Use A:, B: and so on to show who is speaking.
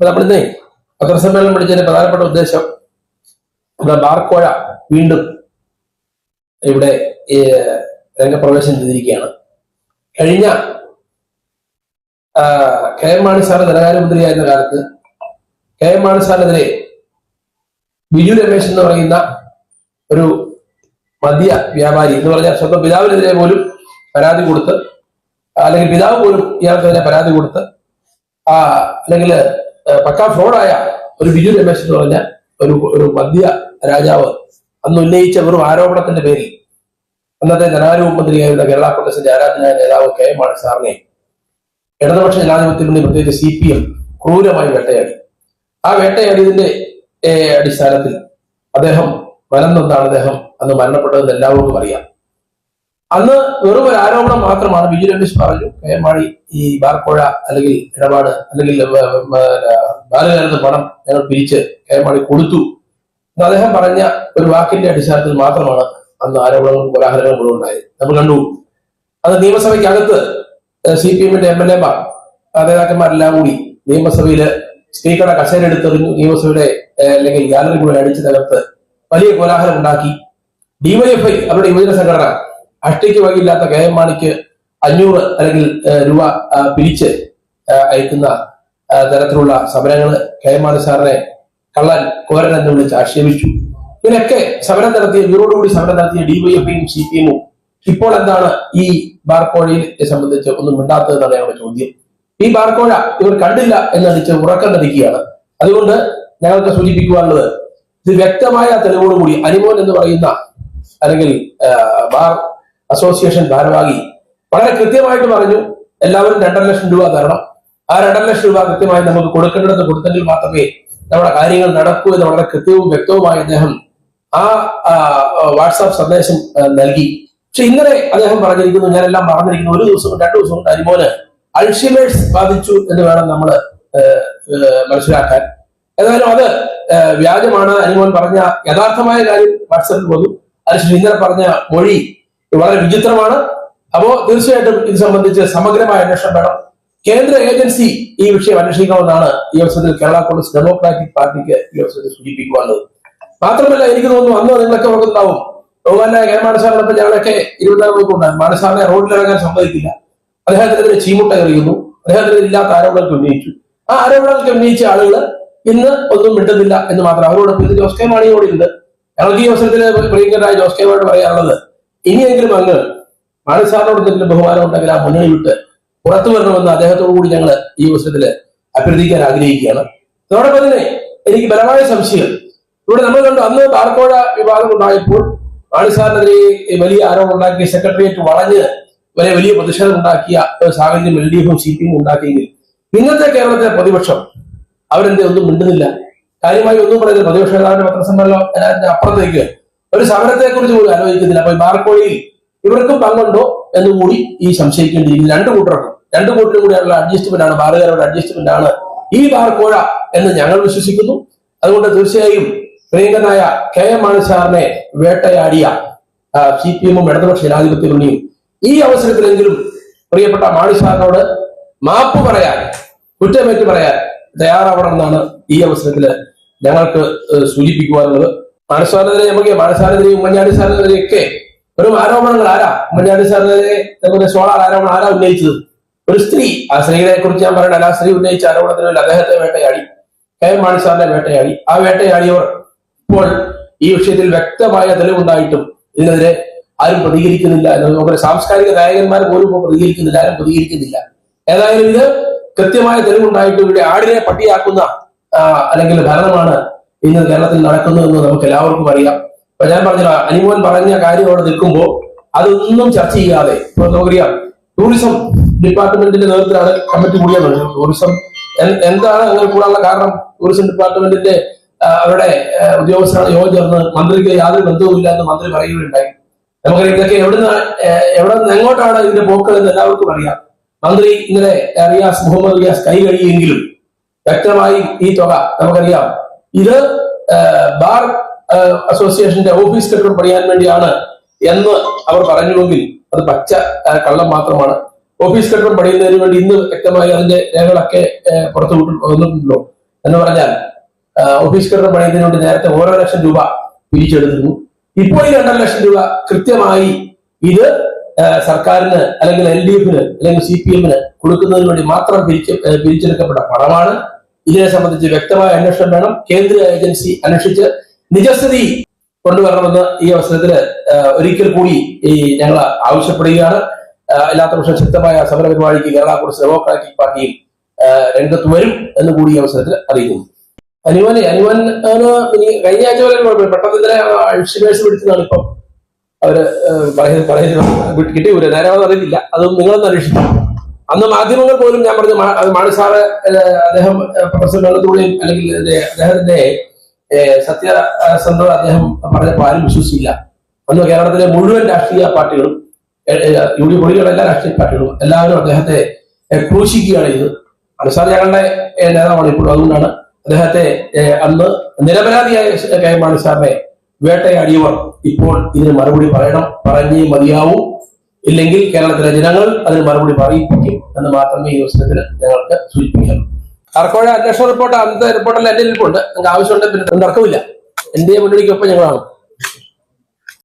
A: അപ്പൊ നമ്മളിന്നേ പത്രസമ്മേളനം വിളിച്ചതിന്റെ പ്രധാനപ്പെട്ട ഉദ്ദേശം നമ്മുടെ ബാർക്കോഴ വീണ്ടും ഇവിടെ രംഗപ്രവേശം ചെയ്തിരിക്കുകയാണ്. കഴിഞ്ഞ കെ എം മാണി സാറ് ധനകാര്യമന്ത്രിയായിരുന്ന കാലത്ത് കെ എം മാണി സാറിനെതിരെ ബിജു രമേശ് എന്ന് പറയുന്ന ഒരു മദ്യ വ്യാപാരി എന്ന് പറഞ്ഞാൽ സ്വന്തം പിതാവിനെതിരെ പോലും പരാതി കൊടുത്ത് അല്ലെങ്കിൽ പിതാവ് പോലും ഇയാൾക്കെതിരെ പരാതി കൊടുത്ത് ആ അല്ലെങ്കിൽ പക്കാ ഫ്രോഡായ ഒരു ബിജു രമേശ് എന്ന് പറഞ്ഞ ഒരു ഒരു മദ്യ രാജാവ് അന്ന് ഉന്നയിച്ച വെറും ആരോപണത്തിന്റെ പേരിൽ അന്നത്തെ ധനാരൂപ മന്ത്രിയായിരുന്ന കേരള കോൺഗ്രസിന്റെ ആരാധനായ നേതാവ് കെ എം മാണി സാറിനെ ഇടതുപക്ഷ ജനാധിപത്യ മുന്നണി പ്രത്യേകിച്ച് സി പി എം ക്രൂരമായി വേട്ടയാടി. ആ വേട്ടയാടിയതിന്റെ അടിസ്ഥാനത്തിൽ അദ്ദേഹം മലന്നൊന്നാണ് അദ്ദേഹം അന്ന് മരണപ്പെട്ടതെന്ന് എല്ലാവർക്കും അറിയാം. അന്ന് വെറും ഒരു ആരോപണം മാത്രമാണ് ബിജു രമേശ് പറഞ്ഞു. കെ ഈ ബാർക്കോഴ അല്ലെങ്കിൽ ഇടപാട് അല്ലെങ്കിൽ ബാലകാലത്ത് പണം ഞങ്ങൾ പിരിച്ച് കെ കൊടുത്തു. എന്ന് അദ്ദേഹം പറഞ്ഞ ഒരു വാക്കിന്റെ അടിസ്ഥാനത്തിൽ മാത്രമാണ് അന്ന് ആരോപണങ്ങളും കോലാഹലങ്ങളും മുഴുവൻ ഉണ്ടായത്. നമ്മൾ കണ്ടു. അത് നിയമസഭയ്ക്കകത്ത് സി പി എമ്മിന്റെ എം എൽ എമാർ നേതാക്കന്മാരെല്ലാം കൂടി നിയമസഭയിൽ സ്പീക്കറുടെ കസേര എടുത്തെറിഞ്ഞു നിയമസഭയുടെ അല്ലെങ്കിൽ ഗാലറി കൂടെ അടിച്ചു തകർത്ത് വലിയ കോലാഹലം ഉണ്ടാക്കി ഡിവൈഎഫ്ഐ അവരുടെ യുവജന സംഘടന അഷ്ടിക്ക് വകയില്ലാത്ത കെ എം മാണിക്ക് അഞ്ഞൂറ് അല്ലെങ്കിൽ രൂപ പിരിച്ച് അയക്കുന്ന തരത്തിലുള്ള സമരങ്ങൾ കെ എം മാണി സാറിനെ കള്ളൻ കോരൻ എന്ന് വിളിച്ച് ആക്ഷേപിച്ചു. ഇവരൊക്കെ സമരം നടത്തിയ ഇവരോടുകൂടി സമരം നടത്തിയ ഡിവൈഎഫ്ഐയും സി പി എമ്മും ഇപ്പോൾ എന്താണ് ഈ ബാർക്കോഴയെ സംബന്ധിച്ച് ഒന്നും മിണ്ടാത്തതെന്നാണ് ഞങ്ങളുടെ ചോദ്യം. ഈ ബാർക്കോഴ ഇവർ കണ്ടില്ല എന്നടിച്ച് ഉറക്കം നടിക്കുകയാണ് അതുകൊണ്ട് ഞങ്ങൾക്ക് സൂചിപ്പിക്കുവാനുള്ളത് ഇത് വ്യക്തമായ തെളിവോടുകൂടി അനിമോൻ എന്ന് പറയുന്ന അല്ലെങ്കിൽ ബാർ അസോസിയേഷൻ ഭാരവാഹി. വളരെ കൃത്യമായിട്ട് പറഞ്ഞു എല്ലാവരും രണ്ടര ലക്ഷം രൂപ തരണം. ആ രണ്ടര ലക്ഷം രൂപ കൃത്യമായി നമുക്ക് കൊടുക്കേണ്ടത് കൊടുത്തെങ്കിൽ മാത്രമേ നമ്മുടെ കാര്യങ്ങൾ നടക്കൂ എന്ന് വളരെ കൃത്യവും വ്യക്തവുമായി അദ്ദേഹം ആ വാട്സാപ്പ് സന്ദേശം നൽകി. പക്ഷെ ഇന്നലെ അദ്ദേഹം പറഞ്ഞിരിക്കുന്നു ഞാനെല്ലാം പറഞ്ഞിരിക്കുന്നു ഒരു ദിവസം രണ്ടു ദിവസം കൊണ്ട് അനുമോന് അൾഷിമേഴ്സ് ബാധിച്ചു എന്ന് വേണം നമ്മൾ മനസ്സിലാക്കാൻ. ഏതായാലും അത് വ്യാജമാണ്. അനുമോൻ പറഞ്ഞ യഥാർത്ഥമായ കാര്യം വാട്സാപ്പിൽ പോകും അതിനുശേഷം ഇന്നലെ പറഞ്ഞ മൊഴി വളരെ വിചിത്രമാണ്. അപ്പോ തീർച്ചയായിട്ടും ഇത് സംബന്ധിച്ച് സമഗ്രമായ അന്വേഷണം വേണം. കേന്ദ്ര ഏജൻസി ഈ വിഷയം അന്വേഷിക്കണമെന്നാണ് ഈ അവസരത്തിൽ കേരള കോൺഗ്രസ് ഡെമോക്രാറ്റിക് പാർട്ടിക്ക് ഈ അവസരത്തിൽ സൂചിപ്പിക്കുവാനുള്ളത്. മാത്രമല്ല എനിക്ക് തോന്നുന്നു അന്ന് നിങ്ങളൊക്കെ ഓർക്കുന്നുണ്ടാവും. ബഹുമാനായ കെ മാനസാറിനൊപ്പം ഞങ്ങളൊക്കെ ഇരുപത്തിനാല് മണിക്കൂറുണ്ടായിരുന്നു മാനസാറിനെ റോഡിലിറങ്ങാൻ സമ്മതിക്കില്ല. അദ്ദേഹത്തിനെതിരെ ചീമുട്ട എറിയുന്നു. അദ്ദേഹത്തിനെതിരെ ഇല്ലാത്ത ആരോപണങ്ങൾക്ക് ഉന്നയിച്ചു. ആ ആരോപണങ്ങൾക്ക് ഉന്നയിച്ച ആളുകൾ ഇന്ന് ഒന്നും മിണ്ടുന്നില്ല എന്ന് മാത്രം. അവരോടൊപ്പം ഇത് ജോസ് കെ മാണിയോട് ഉണ്ട്. ഞങ്ങൾക്ക് ഈ അവസരത്തിൽ പ്രിയങ്കരായ ജോസ് കെ മാണി പറയാനുള്ളത് ഇനിയെങ്കിലും അങ്ങ് മാണിസാറിനോട് തന്നെ ബഹുമാനം ഉണ്ടെങ്കിൽ ആ മുന്നണി വിട്ട് പുറത്തു വരണമെന്ന് അദ്ദേഹത്തോടു കൂടി ഞങ്ങൾ ഈ അവസരത്തിൽ അഭ്യർത്ഥിക്കാൻ ആഗ്രഹിക്കുകയാണ്. അതോടൊപ്പം തന്നെ എനിക്ക് ബലമായ സംശയം. ഇവിടെ നമ്മൾ കണ്ടു അന്ന് താർക്കോഴ വിഭാഗം ഉണ്ടായപ്പോൾ മാണിസാറിനെതിരെ വലിയ ആരോപണം ഉണ്ടാക്കിയ സെക്രട്ടേറിയറ്റ് വളഞ്ഞ് വരെ വലിയ പ്രതിഷേധം ഉണ്ടാക്കിയ ഒരു സാഹചര്യം എൽ ഡി എഫും സി പി എം ഉണ്ടാക്കിയെങ്കിൽ ഇന്നത്തെ കേരളത്തിലെ പ്രതിപക്ഷം അവരെന്തേ ഒന്നും മിണ്ടുന്നില്ല. കാര്യമായി ഒന്നും പറയുന്നില്ല പ്രതിപക്ഷ നേതാവിന്റെ പത്രസമ്മേളനം അപ്പുറത്തേക്ക് ഒരു സമരത്തെ കുറിച്ച് പോലും ആലോചിക്കുന്നില്ല അപ്പൊ ബാർക്കോഴയിൽ ഇവർക്കും പങ്കുണ്ടോ എന്ന് കൂടി ഈ സംശയിക്കേണ്ടിയിരിക്കുന്നു. രണ്ടു കൂട്ടർക്കും. രണ്ടു കൂട്ടരും കൂടിയുള്ള അഡ്ജസ്റ്റ്മെന്റ് ആണ് ബാറുകാരുടെ അഡ്ജസ്റ്റ്മെന്റ് ആണ് ഈ ബാർക്കോഴ എന്ന് ഞങ്ങൾ വിശ്വസിക്കുന്നു. അതുകൊണ്ട് തീർച്ചയായും പ്രിയങ്കനായ കെ എം മാണി സാറിനെ വേട്ടയാടിയ സി പി എമ്മും ഇടതുപക്ഷ ജനാധിപത്യ ഈ അവസരത്തിലെങ്കിലും പ്രിയപ്പെട്ട മാണി സാറിനോട് മാപ്പ് പറയാൻ കുറ്റമേറ്റ് പറയാൻ തയ്യാറാവണമെന്നാണ് ഈ അവസരത്തിൽ ഞങ്ങൾക്ക് സൂചിപ്പിക്കുവാനുള്ളത്. മാനസാനെതിരെ നമുക്ക് മാനസാനെതിരെ ഉമ്മൻചാണ്ടി സാറിനെതിരെയൊക്കെ വെറും ആരോപണങ്ങൾ ആരാ? ഉമ്മൻചാണ്ടി സാറിനെതിരെ നമ്മുടെ സോളാർ ആരോപണം ആരാ ഉന്നയിച്ചത്? ഒരു സ്ത്രീ ആ സ്ത്രീയെ കുറിച്ച് ഞാൻ പറയണ ആ സ്ത്രീ ഉന്നയിച്ച ആരോപണത്തിന് വേണ്ടി അദ്ദേഹത്തെ വേട്ടയാടി. കെ എം മാണി സാറിനെ വേട്ടയാടി. ആ വേട്ടയാടിയവർ ഇപ്പോൾ ഈ വിഷയത്തിൽ വ്യക്തമായ തെളിവുണ്ടായിട്ടും ഇതിനെതിരെ ആരും പ്രതികരിക്കുന്നില്ല നമ്മുടെ സാംസ്കാരിക ഗായകന്മാർ പോലും പ്രതികരിക്കുന്നില്ല ആരും പ്രതികരിക്കുന്നില്ല. ഏതായാലും ഇത് കൃത്യമായ തെളിവുണ്ടായിട്ടും ഇവിടെ ആടിനെ പട്ടിയാക്കുന്ന അല്ലെങ്കിൽ ഭരണമാണ് ഇന്ന് കേരളത്തിൽ നടക്കുന്നു എന്ന് നമുക്ക് എല്ലാവർക്കും അറിയാം. അപ്പൊ ഞാൻ പറഞ്ഞ അനിമോൻ പറഞ്ഞ കാര്യം അവിടെ നിൽക്കുമ്പോൾ അതൊന്നും ചർച്ച ചെയ്യാതെ ഇപ്പൊ നമുക്കറിയാം ടൂറിസം ഡിപ്പാർട്ട്മെന്റിന്റെ നേതൃത്വത്തിലാണ് കമ്മിറ്റി കൂടിയത്. ടൂറിസം എന്താണ് അങ്ങനെ കൂടാനുള്ള കാരണം? ടൂറിസം ഡിപ്പാർട്ട്മെന്റിന്റെ അവരുടെ ഉദ്യോഗസ്ഥരാണ് യോഗം ചേർന്ന് മന്ത്രിക്ക് യാതൊരു ബന്ധവുമില്ല എന്ന് മന്ത്രി പറയുകയുണ്ടായി. നമുക്കറിയാം ഇതൊക്കെ എവിടുന്ന് എവിടെ നിന്ന് എങ്ങോട്ടാണ് ഇതിന്റെ പോക്ക് എന്ന് എല്ലാവർക്കും അറിയാം. മന്ത്രി ഇന്നലെ റിയാസ് മുഹമ്മദ് റിയാസ് കൈ കഴിയുമെങ്കിലും വ്യക്തമായി ഈ തുക നമുക്കറിയാം ഇത് ബാർ അസോസിയേഷന്റെ ഓഫീസ് കെട്ടിടം പണിയാൻ വേണ്ടിയാണ് എന്ന് അവർ പറഞ്ഞുവെങ്കിൽ അത് പച്ച കള്ളം മാത്രമാണ്. ഓഫീസ് കെട്ടിടം പണിയുന്നതിന് വേണ്ടി ഇന്ന് വ്യക്തമായി അതിന്റെ രേഖകളൊക്കെ പുറത്തു വന്നിട്ടുണ്ടല്ലോ എന്ന് പറഞ്ഞാൽ ഓഫീസ് കെട്ടിടം പണിയുന്നതിന് വേണ്ടി നേരത്തെ ഓരോ ലക്ഷം രൂപ പിരിച്ചെടുത്തിരുന്നു. ഇപ്പോൾ ഈ രണ്ടര ലക്ഷം രൂപ കൃത്യമായി ഇത് സർക്കാരിന് അല്ലെങ്കിൽ എൽ ഡി എഫിന് അല്ലെങ്കിൽ സി പി എമ്മിന് കൊടുക്കുന്നതിന് വേണ്ടി മാത്രം പിരിച്ച് പിരിച്ചെടുക്കപ്പെട്ട പണമാണ്. ഇതിനെ സംബന്ധിച്ച് വ്യക്തമായ അന്വേഷണം വേണം. കേന്ദ്ര ഏജൻസി അന്വേഷിച്ച് നിജസ്ഥിതി കൊണ്ടുവരണമെന്ന് ഈ അവസരത്തിൽ ഒരിക്കൽ കൂടി ഈ ഞങ്ങൾ ആവശ്യപ്പെടുകയാണ്. അല്ലാത്ത പക്ഷം ശക്തമായ സമര പരിപാടിക്ക് കേരള കോൺഗ്രസ് ഡെമോക്രാറ്റിക് പാർട്ടിയും രംഗത്ത് വരും എന്ന് കൂടി ഈ അവസരത്തിൽ അറിയിക്കുന്നു. അനുവന് അനുവൻ ഇനി കഴിഞ്ഞ ആഴ്ച വരെ കുഴപ്പമില്ല. പെട്ടെന്ന് ഇന്നലെ അഴിച്ചുപേഴ്സ് പിടിച്ചതാണ് ഇപ്പം. അവർ പറയുന്നത് പറയുന്നത് കിട്ടിയൂല അത് അറിയില്ല അതും നിങ്ങളൊന്നും അന്വേഷിക്കും അന്ന് മാധ്യമങ്ങൾ പോലും ഞാൻ പറഞ്ഞു മാണി സാറ് അദ്ദേഹം പ്രൊഫസർ വെള്ളത്തോടെയും അല്ലെങ്കിൽ അദ്ദേഹത്തിന്റെ സത്യസന്ധത അദ്ദേഹം പറഞ്ഞപ്പോൾ ആരും വിശ്വസിച്ചില്ല. അന്ന് കേരളത്തിലെ മുഴുവൻ രാഷ്ട്രീയ പാർട്ടികളും യു ഡി എഫ് എല്ലാ രാഷ്ട്രീയ പാർട്ടികളും എല്ലാവരും അദ്ദേഹത്തെ ക്രൂശിക്കുകയാണ് ചെയ്തത്. അനുസാർ ഞങ്ങളുടെ നേതാവാണ് ഇപ്പോഴും. അതുകൊണ്ടാണ് അദ്ദേഹത്തെ അന്ന് നിരപരാധിയായ കെ മാണി സാറിനെ വേട്ടയാടിയവർ ഇപ്പോൾ ഇതിന് മറുപടി പറയണം പറഞ്ഞേ മതിയാവൂ. ഇല്ലെങ്കിൽ കേരളത്തിലെ ജനങ്ങൾ അതിന് മറുപടി പറയിപ്പിക്കും എന്ന് മാത്രമേ ഈ അവസരത്തിൽ ഞങ്ങൾക്ക് സൂചിപ്പിക്കാം. കർക്കോഴ അന്വേഷണ റിപ്പോർട്ട് അന്നത്തെ റിപ്പോർട്ടെല്ലാം എന്റെ ഇരിപ്പുണ്ട് നിങ്ങൾക്ക് ആവശ്യമുണ്ട് പിന്നെ തർക്കമില്ല. എന്റെ മുന്നണിക്കൊപ്പം ഞങ്ങളാണ്.